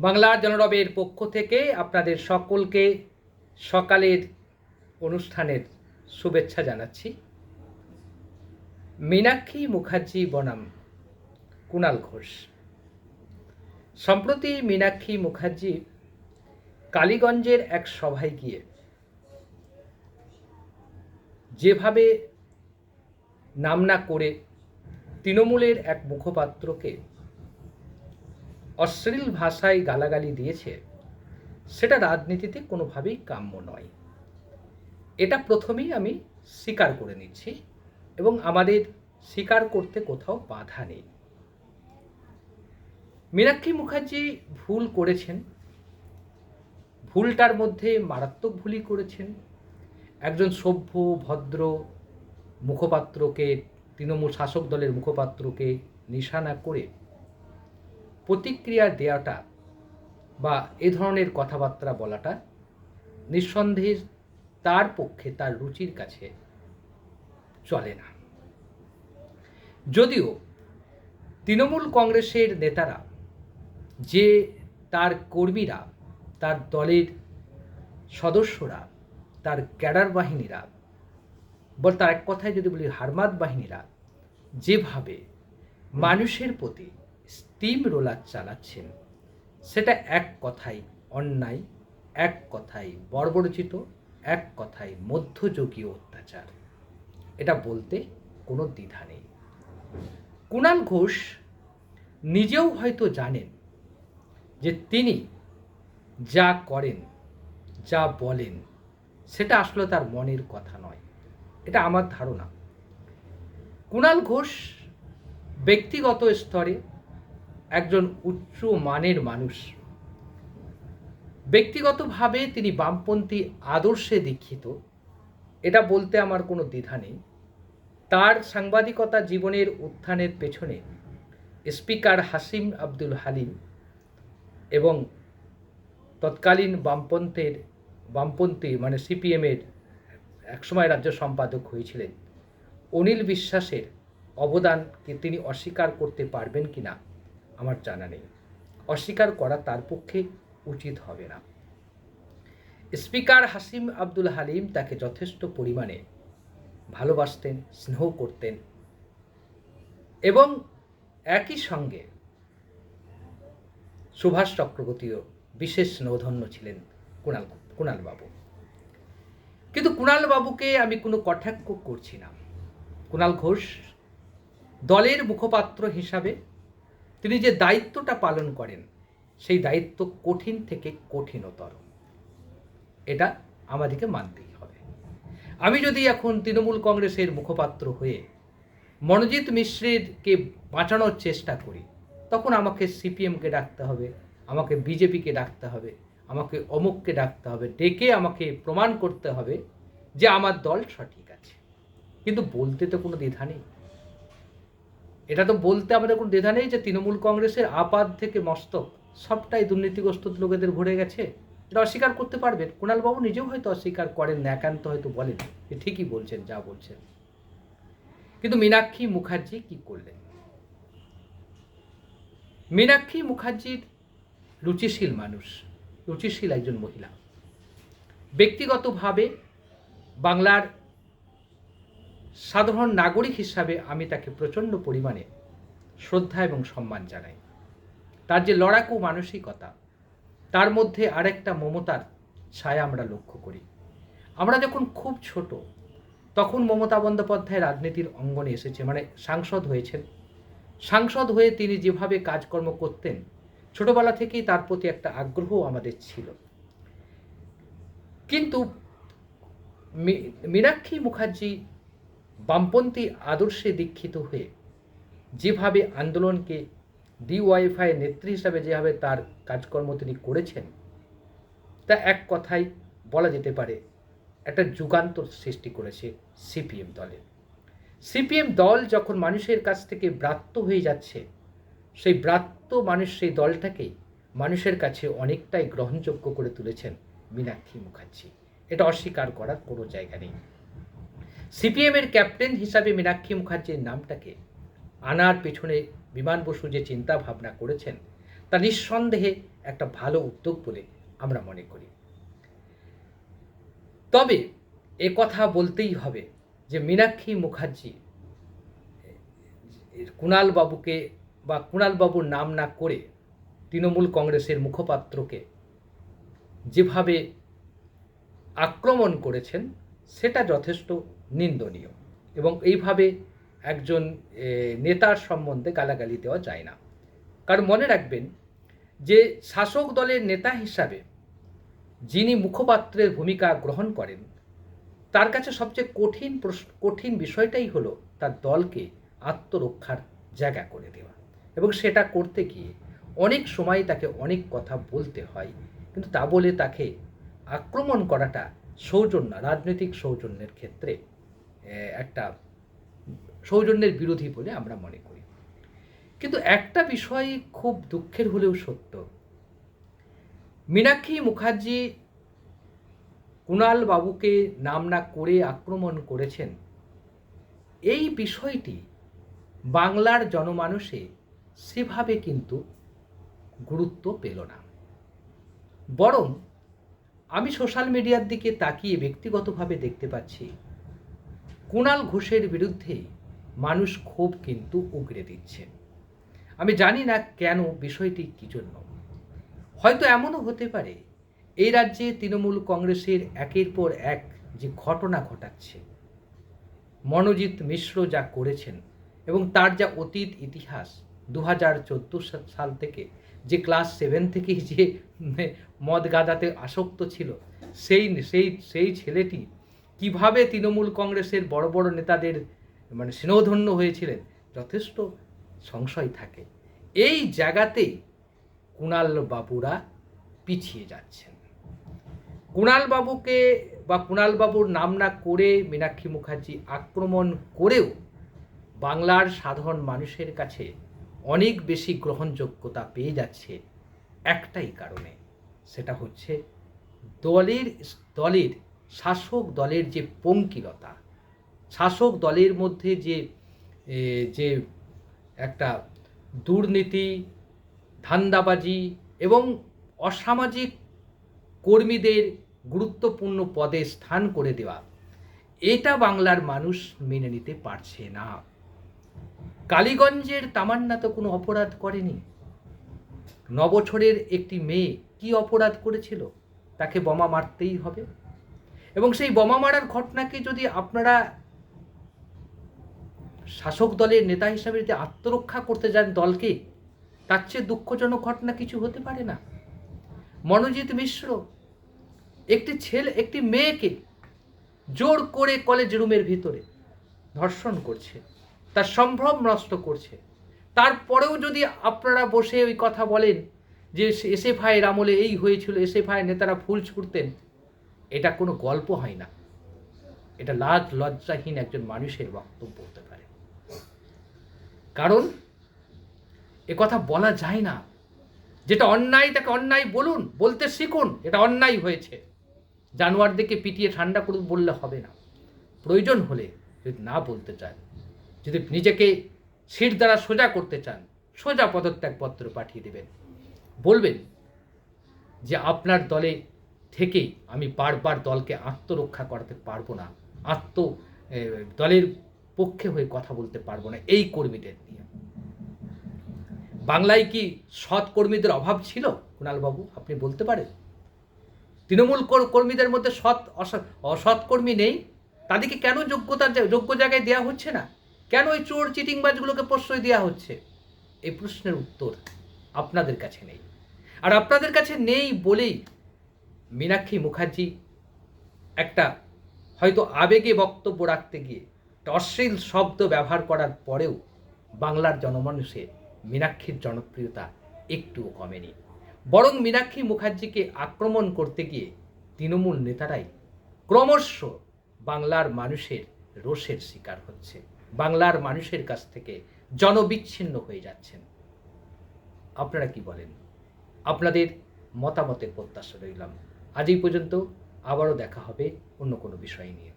বাংলার জনরবের পক্ষ থেকে আপনাদের সকলকে সকালের অনুষ্ঠানের শুভেচ্ছা জানাচ্ছি। মীনাক্ষী মুখার্জি বনাম, কুণাল ঘোষ। সম্প্রতি মীনাক্ষী মুখার্জি কালীগঞ্জের এক সভায় গিয়ে যেভাবে নাম না করে তৃণমূলের এক মুখপাত্রকে অশ্লীল ভাষায় গালাগালি দিয়েছে, সেটা রাজনীতিতে কোনোভাবেই কাম্য নয়। এটা প্রথমেই আমি স্বীকার করে নিচ্ছি এবং আমাদের স্বীকার করতে কোথাও বাধা নেই। মীনাক্ষী মুখার্জি ভুল করেছেন, ভুলটার মধ্যে মারাত্মক ভুলই করেছেন। একজন সভ্য, ভদ্র মুখপাত্রকে, তৃণমূল শাসক দলের মুখপাত্রকে নিশানা করে প্রতিক্রিয়া দেওয়াটা বা এ ধরনের কথাবার্তা বলাটা নিঃসন্দেহে তার পক্ষে তার রুচির কাছে চলে না। যদিও তৃণমূল কংগ্রেসের নেতারা, যে তার কর্মীরা, তার দলের সদস্যরা, তার ক্যাডার বাহিনীরা বল তার এক কথায় যদি বলি হারমাত বাহিনীরা, যেভাবে মানুষের প্রতি স্টিম রোলার চালাচ্ছেন। সেটা এক কথাই অন্যায়, এক কথাই বর্বরচিত, এক কথাই মধ্যযুগীয় অত্যাচার। এটা বলতে কোনো দ্বিধা নেই। কুণাল ঘোষ নিজেও হয়তো জানেন যে তিনি যা করেন, যা বলেন, সেটা আসলে তার মনের কথা নয়। এটা আমার ধারণা। কুণাল ঘোষ ব্যক্তিগত স্তরে একজন উচ্চ মানের মানুষ। ব্যক্তিগতভাবে তিনি বামপন্থী আদর্শে দীক্ষিত। এটা বলতে আমার কোনো দ্বিধা নেই। তার সাংবাদিকতা জীবনের উত্থানের পেছনে স্পিকার হাসিম আব্দুল হালিম এবং তৎকালীন বামপন্থের, বামপন্থী মানে সিপিএমের একসময় রাজ্য সম্পাদক হয়েছিলেন। অনিল বিশ্বাসের অবদানকে তিনি অস্বীকার করতে পারবেন কি না আমার জানা নেই। অস্বীকার করা তার পক্ষে উচিত হবে না। স্পিকার হাসিম আব্দুল হালিম তাকে যথেষ্ট পরিমাণে ভালোবাসতেন, স্নেহ করতেন এবং একই সঙ্গে সুভাষ চক্রবর্তীও বিশেষ স্নেহধন্য ছিলেন কুণাল কুণাল বাবু কিন্তু কুণাল বাবুকে আমি কোনো কটাক্ষ করছি না। কুণাল ঘোষ দলের মুখপাত্র হিসাবে তিনি যে দায়িত্বটা পালন করেন, সেই দায়িত্ব কঠিন থেকে কঠিনতর। এটা আমাদেরকে মানতেই হবে। আমি যদি এখন তৃণমূল কংগ্রেসের মুখপাত্র হয়ে মনোজিৎ মিশ্রেরকে বাঁচানোর চেষ্টা করি, তখন আমাকে সিপিএমকে ডাকতে হবে, আমাকে বিজেপিকে ডাকতে হবে, আমাকে অমুককে ডাকতে হবে, ডেকে আমাকে প্রমাণ করতে হবে যে আমার দল সঠিক আছে। কিন্তু বলতে তো কোনো দ্বিধা নেই। এটা তো বলতে আমাদের কোনো দ্বিধা নেই যে তৃণমূল কংগ্রেসের আপাদ থেকে মস্তক, সবটাই দুর্নীতিগ্রস্ত লোকেদের ভরে গেছে। এটা অস্বীকার করতে পারবেন। কুণালবাবু নিজেও হয়তো অস্বীকার করেন না একান্ত হয়তো বলেন। যে ঠিকই বলছেন, যা বলছেন। কিন্তু মীনাক্ষী মুখার্জি কি করলেন? মীনাক্ষী মুখার্জির রুচিশীল মানুষ, রুচিশীল একজন মহিলা। ব্যক্তিগতভাবে বাংলার সাধারণ নাগরিক হিসাবে আমি তাকে প্রচণ্ড পরিমাণে শ্রদ্ধা এবং সম্মান জানাই। তার যে লড়াকু মানসিকতা, তার মধ্যে আরেকটা মমতার ছায়া আমরা লক্ষ্য করি। আমরা যখন খুব ছোট, তখন মমতা বন্দ্যোপাধ্যায় রাজনীতির অঙ্গনে এসেছে মানে সাংসদ হয়েছেন। সাংসদ হয়ে তিনি যেভাবে কাজকর্ম করতেন, ছোটবেলা থেকেই তার প্রতি একটা আগ্রহ আমাদের ছিল। কিন্তু মীনাক্ষী মুখার্জি বামপন্থী আদর্শে দীক্ষিত হয়ে যেভাবে আন্দোলনকে ডিওয়াইফাই নেত্রী হিসাবে যেভাবে তার কাজকর্ম তিনি করেছেন, তা এক কথায় বলা যেতে পারে একটা যুগান্তর সৃষ্টি করেছে সিপিএম দলের। সিপিএম দল যখন মানুষের কাছ থেকে ব্রাত্য হয়ে যাচ্ছে, সেই ব্রাত্য মানুষ সেই দলটাকেই মানুষের কাছে অনেকটাই গ্রহণযোগ্য করে তুলেছেন মীনাক্ষী মুখার্জি। এটা অস্বীকার করার কোনো জায়গা নেই। সিপিএমের ক্যাপ্টেন হিসাবে মীনাক্ষী মুখার্জির নামটাকে আনার পেছনে বিমান বসু যে চিন্তা ভাবনা করেছেন, তা নিঃসন্দেহে একটা ভালো উদ্যোগ বলে আমরা মনে করি। তবে এ কথা বলতেই হবে যে মীনাক্ষী মুখার্জি কুণাল বাবুকে বা কুণাল বাবুর নাম না করে তৃণমূল কংগ্রেসের মুখপাত্রকে যেভাবে আক্রমণ করেছেন, সেটা যথেষ্ট নিন্দনীয়। এবং এইভাবে একজন নেতার সম্বন্ধে গালাগালি দেওয়া যায় না। কারণ মনে রাখবেন যে শাসক দলের নেতা হিসাবে যিনি মুখপাত্রের ভূমিকা গ্রহণ করেন, তার কাছে সবচেয়ে কঠিন কঠিন বিষয়টাই হলো তার দলকে আত্মরক্ষার জায়গা করে দেওয়া। এবং সেটা করতে গিয়ে অনেক সময় তাকে অনেক কথা বলতে হয়, কিন্তু তা বলে তাকে আক্রমণ করাটা সৌজন্য, রাজনৈতিক সৌজন্যের ক্ষেত্রে একটা সৌজন্যের বিরোধী বলে আমরা মনে করি। কিন্তু একটা বিষয় খুব দুঃখের হলেও সত্য। মীনাক্ষী মুখার্জি কুণাল বাবুকে নাম না করে আক্রমণ করেছেন। এই বিষয়টি বাংলার জনমানুষে সেভাবে কিন্তু গুরুত্ব পেল না। বরং আমি সোশ্যাল মিডিয়ার দিকে তাকিয়ে ব্যক্তিগতভাবে দেখতে পাচ্ছি কুণাল ঘোষের বিরুদ্ধে মানুষ ক্ষোভ কিন্তু উগড়ে দিচ্ছে। আমি জানি না কেন বিষয়টি কী জন্য। হয়তো এমনও হতে পারে, এই রাজ্যে তৃণমূল কংগ্রেসের একের পর এক যে ঘটনা ঘটাচ্ছে। মনোজিৎ মিশ্র যা করেছেন এবং তার যা অতীত ইতিহাস দু হাজার চোদ্দ সাল থেকে যে ক্লাস সেভেন থেকেই যে মদ গাঁদাতে আসক্ত ছিল, সেই সেই সেই ছেলেটি কীভাবে তৃণমূল কংগ্রেসের বড় বড় নেতাদের মানে স্নেহধন্য হয়েছিলেন? যথেষ্ট সংশয় থাকে। এই জায়গাতেই কুণাল বাবুরা পিছিয়ে যাচ্ছেন। কুণাল বাবুকে বা কুণাল বাবুর নাম না করে মীনাক্ষী মুখার্জি আক্রমণ করেও বাংলার সাধারণ মানুষের কাছে অনেক বেশি গ্রহণযোগ্যতা পেয়ে যাচ্ছে একটাই কারণে। সেটা হচ্ছে দলের দলের শাসক দলের যে পঙ্কিলতা, শাসক দলের মধ্যে যে যে একটা দুর্নীতি, ধান্দাবাজি এবং অসামাজিক কর্মীদের গুরুত্বপূর্ণ পদে স্থান করে দেওয়া, এটা বাংলার মানুষ মেনে নিতে পারছে না। কালীগঞ্জের তামান্না তো কোনো অপরাধ করেনি। নবছরের একটি মেয়ে কি অপরাধ করেছিল? তাকে বোমা মারতেই হবে? এবং সেই বোমা মারার ঘটনাকে যদি আপনারা শাসক দলের নেতা হিসাবে যদি আত্মরক্ষা করতে যান দলকে, তার চেয়ে দুঃখজনক ঘটনা কিছু হতে পারে না। মনোজিৎ মিশ্র, একটি ছেলে, একটি মেয়েকে জোর করে কলেজ রুমের ভিতরে ধর্ষণ করছে, তার সম্ভ্রম নষ্ট করছে। তারপরেও যদি আপনারা বসে ওই কথা বলেন যে এসে ভাইয়ের আমলে এই হয়েছিল এসে ভাইয়ের নেতারা ফুল ছুটতেন এটা কোনো গল্প হয় না। এটা লাজ, লজ্জাহীন একজন মানুষের বক্তব্য হতে পারে। কারণ এ কথা বলা যায় না। যেটা অন্যায় তাকে অন্যায় বলুন, বলতে শিখুন, এটা অন্যায় হয়েছে। জানোয়ারদেরকে পিটিয়ে ঠান্ডা করুন বললে হবে না। প্রয়োজন হলে যদি না বলতে চান, যদি নিজেকে সিট দ্বারা সোজা করতে চান, সোজা পদত্যাগপত্র পাঠিয়ে দেবেন। বলবেন যে আপনার দলে থেকেই আমি বারবার দলকে আত্মরক্ষা করাতে পারব না, আত্ম দলের পক্ষে হয়ে কথা বলতে পারব না, এই কর্মীদের নিয়ে। বাংলায় কি সৎ কর্মীদের অভাব ছিল, কুণালবাবু, আপনি বলতে পারেন? তৃণমূল কর- কর্মীদের মধ্যে সৎ, অসৎ অসৎ কর্মী নেই, তাদেরকে কেন যোগ্যতার যোগ্য জায়গায় দেওয়া হচ্ছে না? কেন ওই চোর চিটিংবাজগুলোকে প্রশ্রয় দেওয়া হচ্ছে? এই প্রশ্নের উত্তর আপনাদের কাছে নেই। আর আপনাদের কাছে নেই বলেই মীনাক্ষী মুখার্জি একটা হয়তো আবেগে বক্তব্য রাখতে গিয়ে অশ্লীল শব্দ ব্যবহার করার পরেও বাংলার জনমানুষে মীনাক্ষীর জনপ্রিয়তা একটুও কমেনি। বরং মীনাক্ষী মুখার্জিকে আক্রমণ করতে গিয়ে তৃণমূল নেতারাই ক্রমশ বাংলার মানুষের রোষের শিকার হচ্ছে। বাংলার মানুষের কাছ থেকে জনবিচ্ছিন্ন হয়ে যাচ্ছেন। আপনারা কি বলেন? আপনাদের মতামতের প্রত্যাশা রইলাম। আজ এই পর্যন্ত আবারও দেখা হবে অন্য কোনো বিষয় নিয়ে।